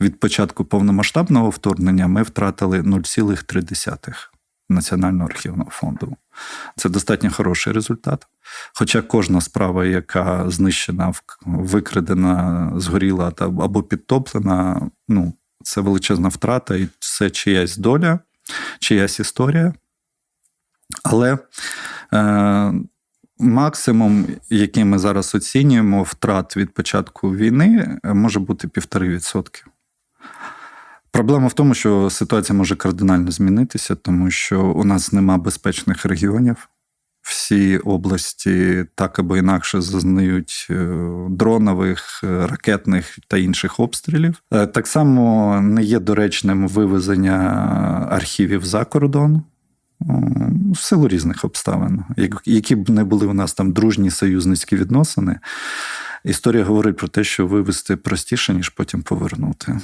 Від початку повномасштабного вторгнення ми втратили 0,3 Національного архівного фонду. Це достатньо хороший результат. Хоча кожна справа, яка знищена, викрадена, згоріла або підтоплена, ну, це величезна втрата, і це чиясь доля, чиясь історія. Але е, максимум, який ми зараз оцінюємо, втрат від початку війни, е, може бути півтори відсотки. Проблема в тому, що ситуація може кардинально змінитися, тому що у нас нема безпечних регіонів. Всі області так або інакше зазнають е, дронових, е, ракетних та інших обстрілів. Е, Так само не є доречним вивезення архівів за кордон. В силу різних обставин, які б не були у нас там дружні союзницькі відносини, історія говорить про те, що вивезти простіше, ніж потім повернути.